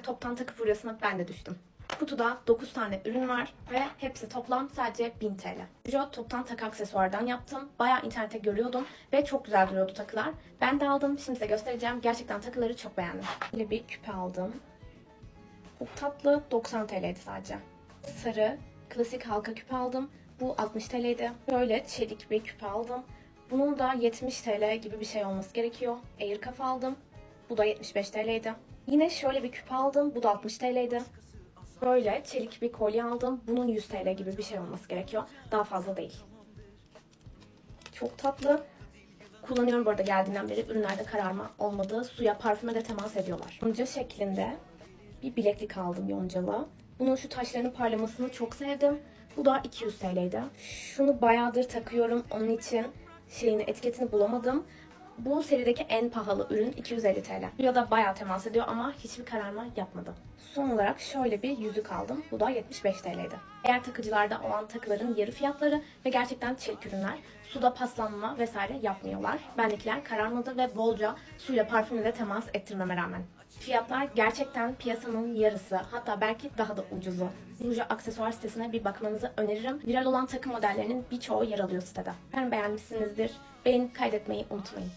Ve toptan takı furyasına ben de düştüm. Kutuda 9 tane ürün var ve hepsi toplam sadece 1000 TL. Peugeot toptan takı aksesuardan yaptım. Bayağı internette görüyordum ve çok güzel duruyordu takılar. Ben de aldım. Şimdi size göstereceğim. Gerçekten takıları çok beğendim. Böyle bir küpe aldım. Bu tatlı 90 TL'ydi sadece. Sarı klasik halka küpe aldım. Bu 60 TL'ydi. Böyle çelik bir küpe aldım. Bunun da 70 TL gibi bir şey olması gerekiyor. Air kafa aldım. Bu da 75 TL'ydi. Yine şöyle bir küpe aldım. Bu da 60 TL'ydi. Böyle çelik bir kolye aldım. Bunun 100 TL gibi bir şey olması gerekiyor. Daha fazla değil. Çok tatlı. Kullanıyorum bu arada geldiğinden beri ürünlerde kararma olmadı. Suya, parfüme de temas ediyorlar. Yonca şeklinde bir bileklik aldım yoncalı. Bunun şu taşlarının parlamasını çok sevdim. Bu da 200 TL'ydi. Şunu bayağıdır takıyorum. Onun için şeyini etiketini bulamadım. Bu serideki en pahalı ürün 250 TL. Ya da bayağı temas ediyor ama hiçbir kararma yapmadı. Son olarak şöyle bir yüzük aldım. Bu da 75 TL'ydi. Eğer takıcılarda olan takıların yarı fiyatları ve gerçekten çelik ürünler. Suda paslanma vesaire yapmıyorlar. Bendekiler kararmadı ve bolca suyla parfümle temas ettirmeme rağmen. Fiyatlar gerçekten piyasanın yarısı hatta belki daha da ucuzu. Ruja aksesuar sitesine bir bakmanızı öneririm. Viral olan takım modellerinin birçoğu yer alıyor sitede. Ben beğenmişsinizdir. Beğenip kaydetmeyi unutmayın.